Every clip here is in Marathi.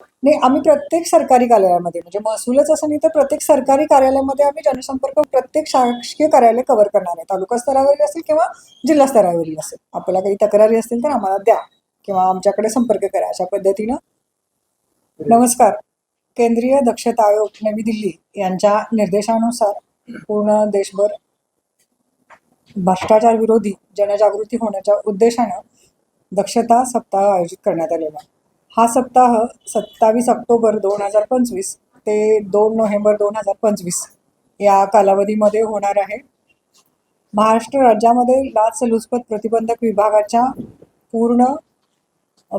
नाही आम्ही प्रत्येक सरकारी कार्यालयामध्ये म्हणजे महसूलच असं नाही तर प्रत्येक सरकारी कार्यालयामध्ये आम्ही जनसंपर्क प्रत्येक शासकीय कार्यालय कव्हर करणार आहे. तालुका स्तरावरील असेल किंवा जिल्हा स्तरावरील असेल. आपल्याला काही तक्रारी असतील तर आम्हाला द्या किंवा आमच्याकडे संपर्क करा. अशा पद्धतीनं नमस्कार. केंद्रीय दक्षता आयोग नवी दिल्ली यांच्या निर्देशानुसार पूर्ण देशभर भ्रष्टाचार विरोधी जनजागृती होण्याच्या उद्देशानं दक्षता सप्ताह आयोजित करण्यात आलेला आहे. हा सप्ताह सत्तावीस ऑक्टोबर दोन हजार पंचवीस ते दोन नोव्हेंबर दोन हजार पंचवीस या कालावधीमध्ये होणार आहे. महाराष्ट्र राज्यामध्ये लाचलुचपत प्रतिबंधक विभागाच्या पूर्ण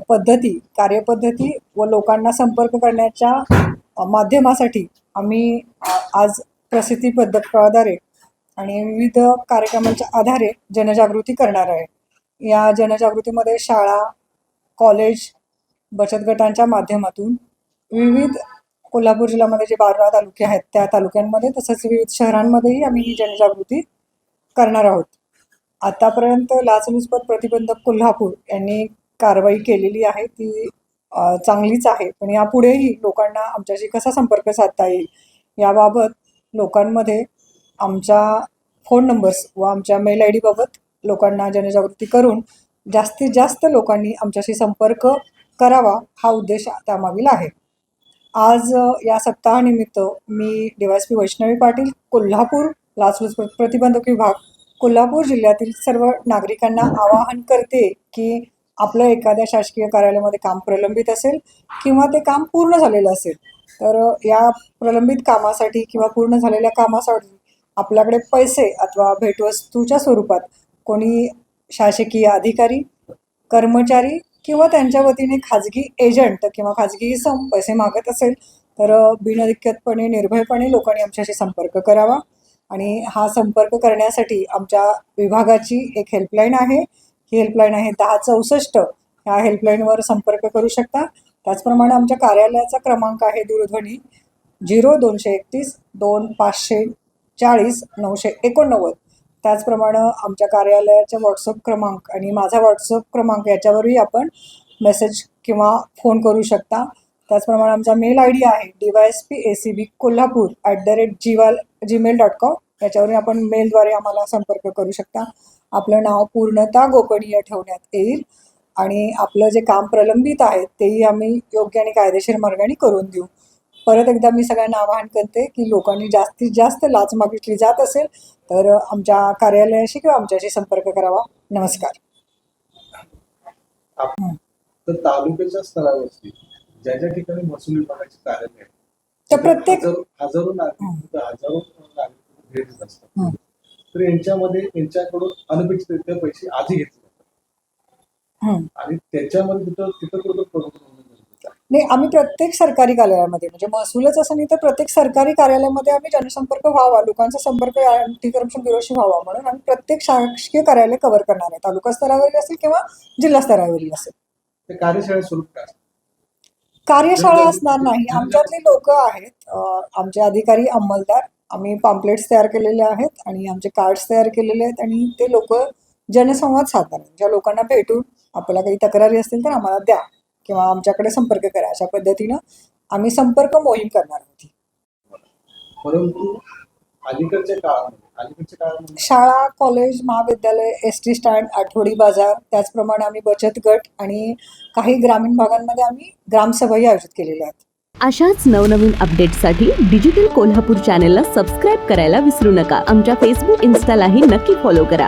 पद्धती कार्यपद्धती व लोकांना संपर्क करण्याच्या माध्यमासाठी आम्ही आज प्रसिद्धी पद्धतकाद्वारे आणि विविध कार्यक्रमांच्या आधारे जनजागृती करणार आहे. या जनजागृतीमध्ये शाळा कॉलेज बचत गटांच्या माध्यमातून विविध कोल्हापूर जिल्ह्यामध्ये जे बारा तालुके आहेत त्या तालुक्यांमध्ये तसंच विविध शहरांमध्येही आम्ही ही जनजागृती करणार आहोत. आतापर्यंत लाचलुचपत प्रतिबंधक कोल्हापूर यांनी कारवाई केलेली आहे ती चांगलीच आहे. पण यापुढेही लोकांना आमच्याशी कसा संपर्क साधता येईल याबाबत लोकांमध्ये आमच्या फोन नंबर्स व आमच्या मेल आय डीबाबत लोकांना जनजागृती करून जास्तीत जास्त लोकांनी आमच्याशी संपर्क करावा हा उद्देश त्यामागील आहे. आज या सप्ताहानिमित्त मी डीवायस पी वैष्णवी पाटील कोल्हापूर लाचलुच प्रतिबंधक विभाग कोल्हापूर जिल्ह्यातील सर्व नागरिकांना आवाहन करते की आपलं एखाद्या शासकीय कार्यालयामध्ये काम प्रलंबित असेल किंवा ते काम पूर्ण झालेलं असेल तर या प्रलंबित कामासाठी किंवा पूर्ण झालेल्या कामासाठी आपल्याकडे पैसे अथवा भेटवस्तूच्या स्वरूपात कोणी शासकीय अधिकारी कर्मचारी किंवा त्यांच्या वतीने खाजगी एजंट किंवा खाजगी सम पैसे मागत असेल तर बिनदिक्कतपणे निर्भयपणे लोकांनी आमच्याशी संपर्क करावा. आणि हा संपर्क करण्यासाठी आमच्या विभागाची एक हेल्पलाईन आहे. ही हेल्पलाईन आहे दहा चौसष्ट. ह्या हेल्पलाईनवर संपर्क करू शकता. त्याचप्रमाणे आमच्या कार्यालयाचा क्रमांक आहे दूरध्वनी झिरो दोनशे एकतीस दोन पाचशे चाळीस नऊशे एकोणनव्वद. त्याचप्रमाणे आमच्या कार्यालयाचा व्हॉट्सअप क्रमांक आणि माझा व्हॉट्सअप क्रमांक याच्यावरही आपण मेसेज किंवा फोन करू शकता. त्याचप्रमाणे आमचा मेल आय डी आहे D Y S P A C B Kolhapur at the rate जीवाल Gmail dot com याच्यावरही आपण मेलद्वारे आम्हाला संपर्क करू शकता. आपलं नाव पूर्णतः गोपनीय ठेवण्यात येईल आणि आपलं जे काम प्रलंबित आहे तेही आम्ही योग्य आणि कायदेशीर मार्गाने करून देऊ. परत एकदा मी सगळ्यांना आवाहन करते की लोकांनी जास्तीत जास्त लाच मागितली जात असेल तर आमच्या कार्यालयाशी किंवा आमच्याशी संपर्क करावा. नमस्कार. तर तालुक्याच्या स्तरावरती ज्या ज्या ठिकाणी महसूल विभागाचे कार्यालय तर प्रत्येक हजारो नागरिक हजारो नागरिक भेट देत असतात. तर यांच्यामध्ये यांच्याकडून अनपेक्षितरित्या पैसे आधी घेतले जातात. आणि त्याच्यामध्ये तिथं तिथं कुठं नाही आम्ही प्रत्येक सरकारी कार्यालयामध्ये म्हणजे महसूलच असं नाही तर प्रत्येक सरकारी कार्यालयामध्ये आम्ही जनसंपर्क व्हावा लोकांचा संपर्क अँटी करप्शन ब्युरोशी व्हावा म्हणून आम्ही प्रत्येक शासकीय कार्यालय कव्हर करणार आहे तालुका स्तरावरील असेल किंवा जिल्हा स्तरावरील असेल काय असतं? कार्यशाळा असणार नाही आमच्यातले लोक आहेत आमचे अधिकारी अंमलदार आम्ही पॅम्पलेट्स तयार केलेले आहेत आणि आमचे कार्ड्स तयार केलेले आहेत आणि ते लोक जनसंवाद साधणार. ज्या लोकांना भेटून आपल्याला काही तक्रारी असतील तर आम्हाला द्या किंवा आमच्याकडे संपर्क करा. अशा पद्धतीनं आम्ही संपर्क मोहीम करणार आहोत. परंतु अलीकडच्या काळामध्ये अलीकडच्या काळामध्ये शाळा कॉलेज महाविद्यालय एस टी स्टँड आठवडी बाजार त्याचप्रमाणे आम्ही बचत गट आणि काही ग्रामीण भागांमध्ये आम्ही ग्रामसभाही आयोजित केलेल्या आहेत. अशाच नवनवीन अपडेट्ससाठी डिजिटल कोल्हापूर चॅनेलला सबस्क्राईब करायला विसरू नका. आमच्या फेसबुक इन्स्टालाही नक्की फॉलो करा.